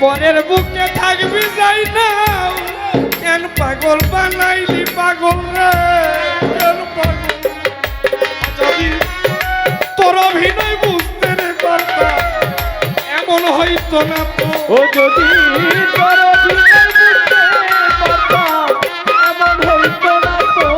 পরের বুকে থাকবি যাই না। কেন পাগল বানাইলি পাগল রে? কেন পাগল? যদি তোর অভিনয় বুঝতে রে পারতাম। এমন হইতো না তো। ও যদি তোর অভিনয় বুঝতে পারতাম, এমন হইতো না তো।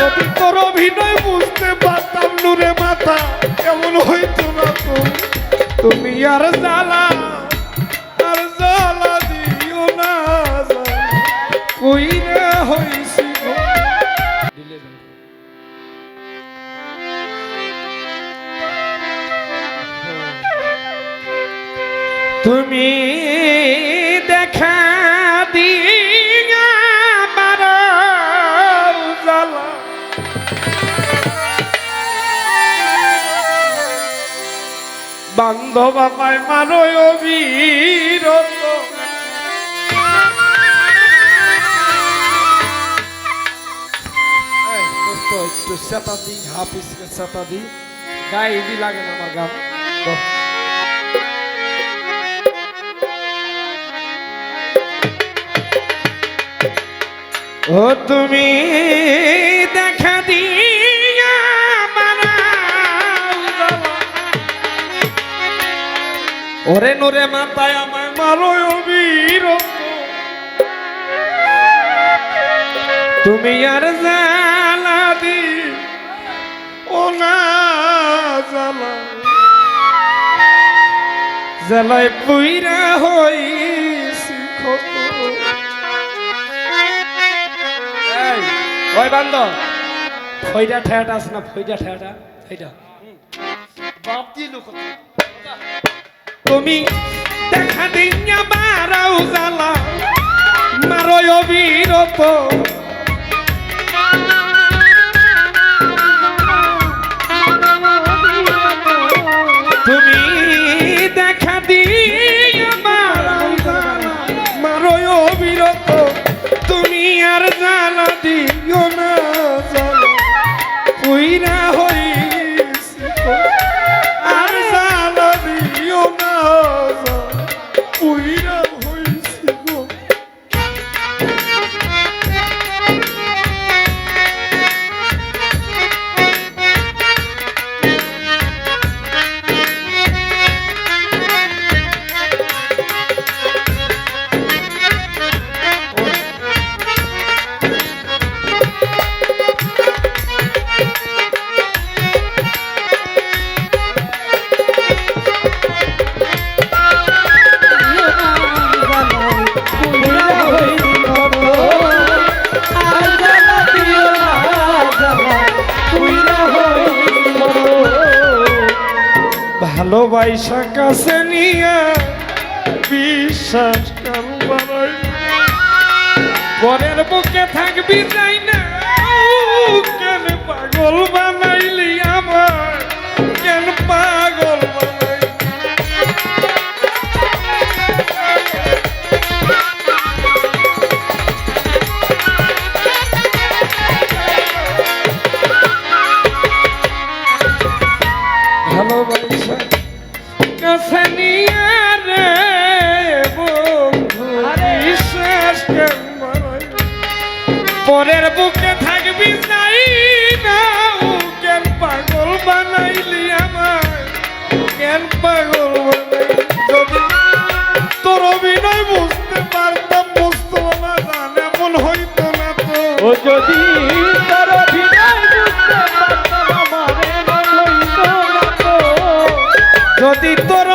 যদি তোর অভিনয় বুঝতে পারতাম নুরে মাথা এমন হইতো না তো। তুমি আর জ্বালা তুমি দেখা দিয়া বান্ধব আমায় মানো অবিরত। একটু সেতা দি হাফিজকে সেতা দি। গায়ে দি লাগে না আমার গান। ও তুমি দেখা দিয়া। ওরে নোরে মাথায় আমায় মারো অবিরত তুমি আর জ্বালা দি ও না জ্বালা জ্বালায় পুইরা হইছি ওই বান্দ ফইডা ঠেয়াটা আছে না ফইডা ঠেয়াটা? এইটা বাপ দিয়ে লোক তুমি দেখা দিন বারাও জ্বালা মারো অবিরত তুমি দেখা দিন ভালোবাসা কাছে নিয়ে বিশ্বাস করবার বুকে থাকবি তাই না? পাগল বানাইলি পরের বুকে থাকবি যাই না কেন পাগল বানাইলি আমার কেন পাগল যদি তোর অভিনয় বুঝতে পারতাম বুঝতো না জান এমন হইতো না তো। যদি যদি তোর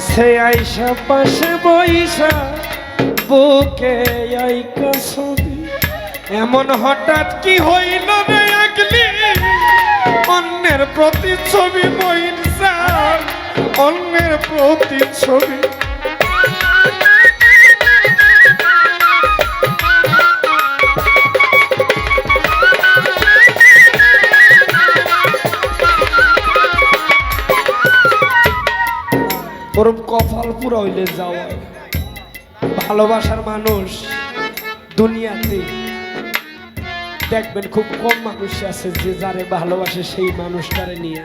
কাছে আইসা, পাশে বইসা, বুকে আইকা ছবি। এমন হঠাৎ কি হইল রে আগলি অন্যের প্রতি ছবি বইসা, অন্যের প্রতি ছবি ওরম কপাল পুরো হইলে যাওয়া। ভালোবাসার মানুষ দুনিয়াতে দেখবেন খুব কম মানুষ আছে যে যারে ভালোবাসে সেই মানুষটারে নিয়ে।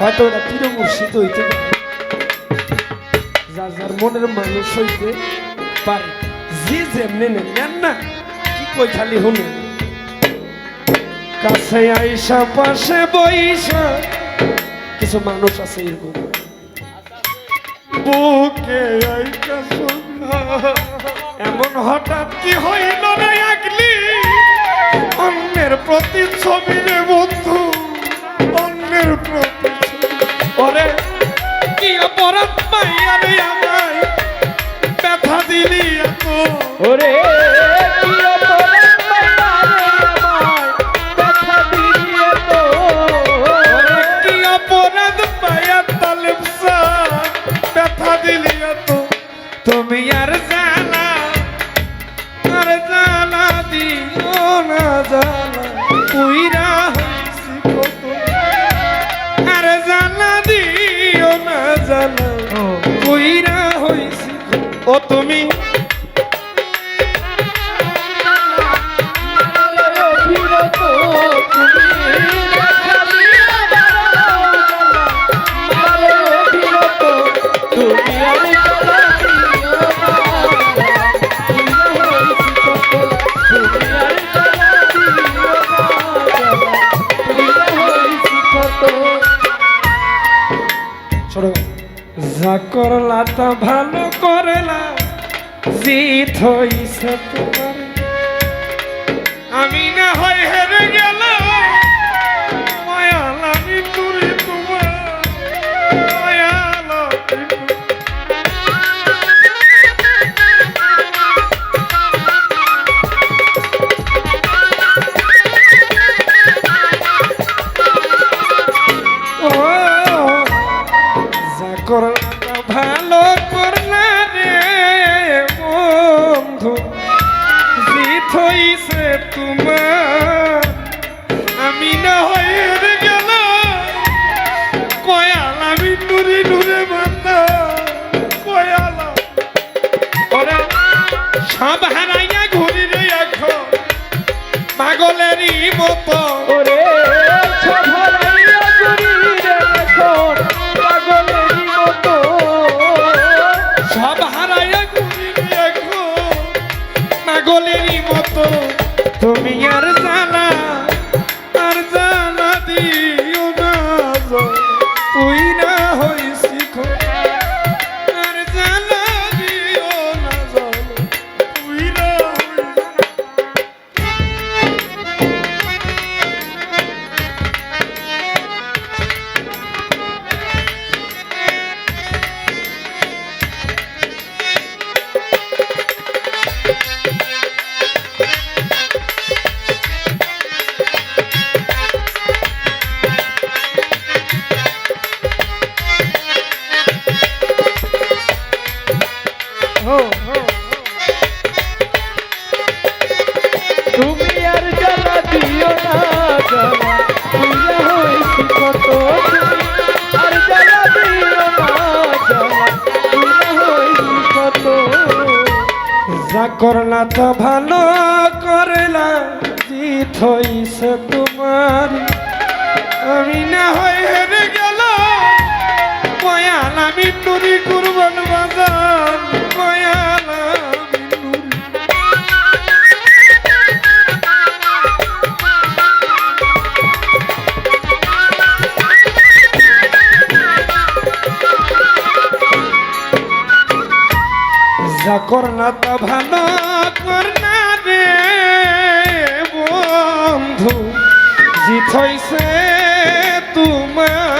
হয়তো ওরা মুর্শিদ হইতে যার যার মনের মানুষ হইতে পারে। যে যেমনি নেন না, কি কই খালি হলেন কাছে আইসা, পাশে বইসা কিছু মানুষ আছে এরকম বুকে। এমন হঠাৎ কি হইল রে আগলি অন্যের প্রতি ছবি রে বন্ধু অন্যের প্রতি। ওরে কি অপরাধ পাইয়া রে আমায় ব্যথা দিলি এত ওরে ও তুমি যা করলা তা ভালো করলা। জিত হইছে তোমার। আমি না হয় হেরে গেল সব হারাইয়া ঘুরি রে এখন পাগলেরই মতো। ওরে। করলা তো ভালো করলা, জিত হইছে তোমার। আমি না হয়ে হেরে গেল কয়াল আমি নুরি করনা তা ভালো করনা রে বন্ধু জিত হইছে তোমার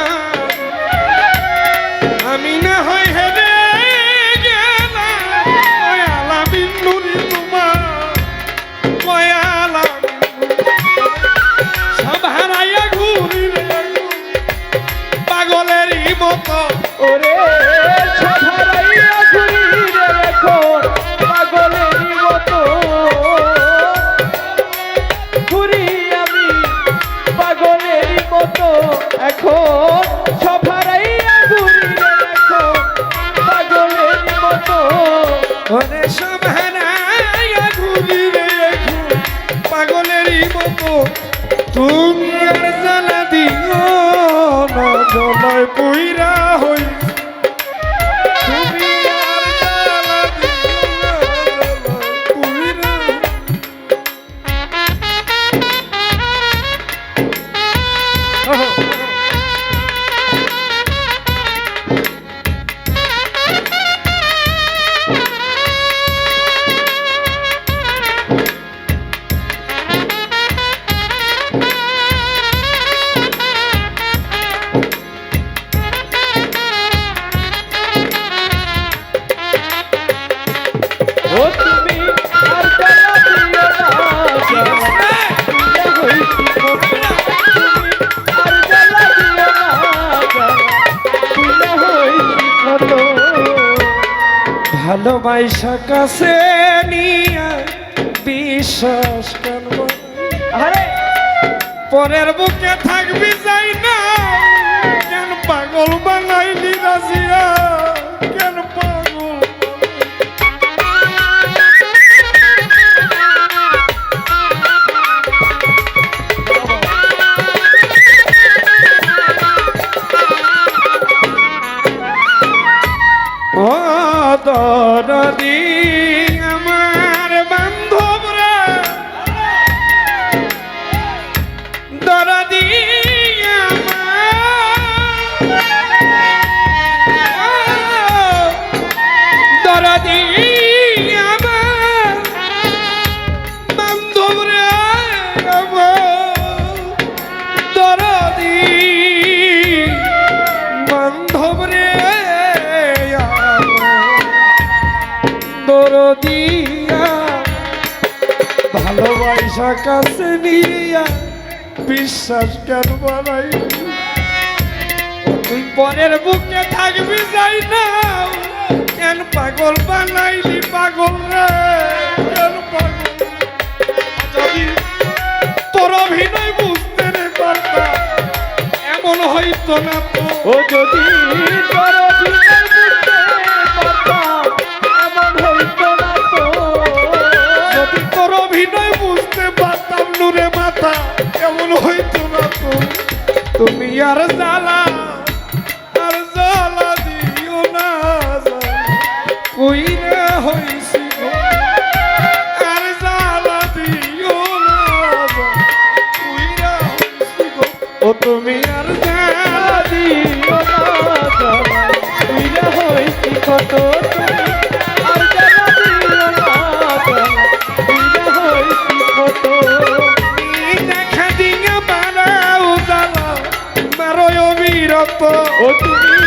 ঘুরি আমি পাগলের মতো। এখন সভারাই ঘুরি এখন পাগলের মতো। ওরে সভারাই ঘুরি রে এখন পাগলের মতো। তুমি আর দিও না জলায় পুইরা হই ভালোবাসা কাছে নিয়া বিশ্বাস করব আরে পরের বুকে থাকবি দরদিয়া ভালোবাসা কাছে নিয়া বিশ্বাস কেন বানাই তুই পরের বুকে থাকবি যাই না। কেন পাগল বানাইলি পাগল রে? কেন পাগল? যদি তোর অভিনয় বুঝতে রে পারতাম এমন হইতো না তো। ও যদি তোর অভিনয় বুঝতে পারতাম এমন হইতো না তো। যদি তোর অভিনয় বুঝতে পারতাম নুরে মাথা এমন হইতো না তো। তুমি আর জ্বালা কই না হইছি। আর জ্বালা দিও না কই না হইছি। ও তুমি, আর জ্বালা দিও না তুইরা হইছি কত দেখা দিয়া মারাও জ্বালা, মারো অবিরত ও তুমি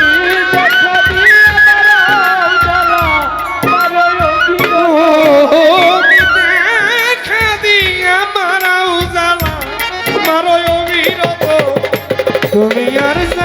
তুমি